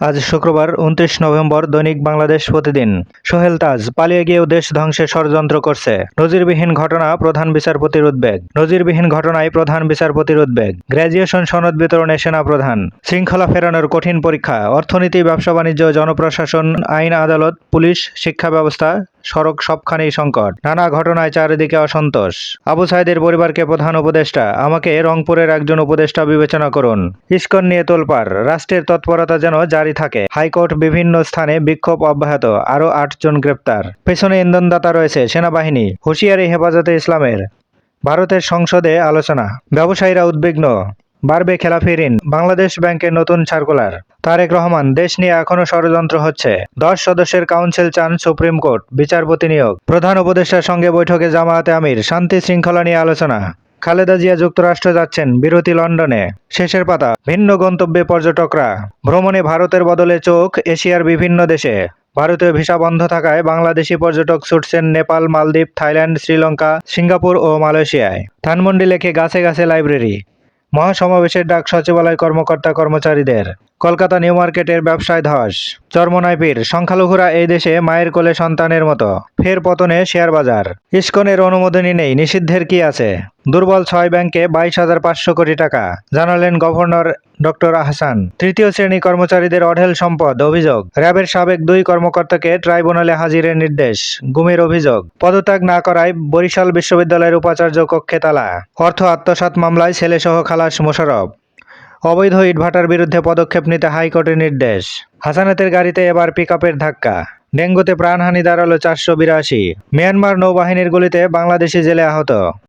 আজ শুক্রবার উনত্রিশ নভেম্বর দৈনিক বাংলাদেশ প্রতিদিন। সোহেল তাজ পালিয়ে গিয়েও দেশ ধ্বংসে ষড়যন্ত্র করছে। নজিরবিহীন ঘটনা প্রধান বিচারপতির উদ্বেগ। নজিরবিহীন ঘটনায় প্রধান বিচারপতির উদ্বেগ। গ্র্যাজুয়েশন সনদ বিতরণে সেনা প্রধান। শৃঙ্খলা ফেরানোর কঠিন পরীক্ষা। অর্থনীতি ব্যবসা বাণিজ্য জনপ্রশাসন, আইন আদালত, পুলিশ, শিক্ষা ব্যবস্থা সড়ক সবখানেই সংকট। নানা ঘটনায় চারিদিকে অসন্তোষ। আবু সাইদের পরিবারকে প্রধান উপদেষ্টা, আমাকে রংপুরের একজন উপদেষ্টা বিবেচনা করুন। ইস্কন নিয়ে তোলপাড়। রাষ্ট্রের তৎপরতা যেন জারি থাকে। হাইকোর্ট বিভিন্ন স্থানে বিক্ষোভ অব্যাহত। আরও আটজন গ্রেপ্তার। পেছনে ইন্ধনদাতা রয়েছে, সেনাবাহিনী। হুঁশিয়ারি হেফাজতে ইসলামের। ভারতের সংসদে আলোচনা। ব্যবসায়ীরা উদ্বিগ্ন। বাড়বে খেলাফি ঋণ বাংলাদেশ ব্যাংকের নতুন সার্কুলার। তারেক রহমান, দেশ নিয়ে এখনও ষড়যন্ত্র হচ্ছে। দশ সদস্যের কাউন্সিল চান সুপ্রিম কোর্ট, বিচারপতি নিয়োগ। প্রধান উপদেষ্টার সঙ্গে বৈঠকে জামায়াতে আমির, শান্তি শৃঙ্খলা নিয়ে আলোচনা। খালেদা জিয়া যুক্তরাষ্ট্র যাচ্ছেন বিরতি লন্ডনে। শেষের পাতা, ভিন্ন গন্তব্যে পর্যটকরা। ভ্রমণে ভারতের বদলে চোখ, এশিয়ার বিভিন্ন দেশে। ভারতীয় ভিসা বন্ধ থাকায় বাংলাদেশি পর্যটক ছুটছেন নেপাল, মালদ্বীপ, থাইল্যান্ড, শ্রীলঙ্কা, সিঙ্গাপুর ও মালয়েশিয়ায়। ধানমন্ডি লেখে গাছে গাছে লাইব্রেরি। মহাসমাবেশের ডাক সচিবালয় কর্মকর্তা কর্মচারীদের কলকাতা নিউ মার্কেটের ব্যবসায় ধস। চরমনায় পীর, সংখ্যালঘুরা এই দেশে মায়ের কোলে সন্তানের মতো। ফের পতনে শেয়ার বাজার। ইস্কনের অনুমোদনই নেই, নিষিদ্ধের কি আছে? দুর্বল ছয় ব্যাংকে বাইশ হাজার পাঁচশো কোটি টাকা, জানালেন গভর্নর ডক্টর আহসান। তৃতীয় শ্রেণি কর্মচারীদের অঢেল সম্পদ, অভিযোগ। র্যাবের সাবেক দুই কর্মকর্তাকে ট্রাইব্যুনালে হাজিরের নির্দেশ, গুমের অভিযোগ। পদত্যাগ না করায় বরিশাল বিশ্ববিদ্যালয়ের উপাচার্য কক্ষে তালা। অর্থ আত্মসাৎ মামলায় ছেলেসহ খালাস মোশারফ। অবৈধ ইটভাটার বিরুদ্ধে পদক্ষেপ নিতে হাইকোর্টের নির্দেশ। হাসানাতের গাড়িতে এবার পিকআপের ধাক্কা। ডেঙ্গুতে প্রাণহানি দাঁড়াল চারশো বিরাশি। মিয়ানমার নৌবাহিনীর গুলিতে বাংলাদেশি জেলে আহত।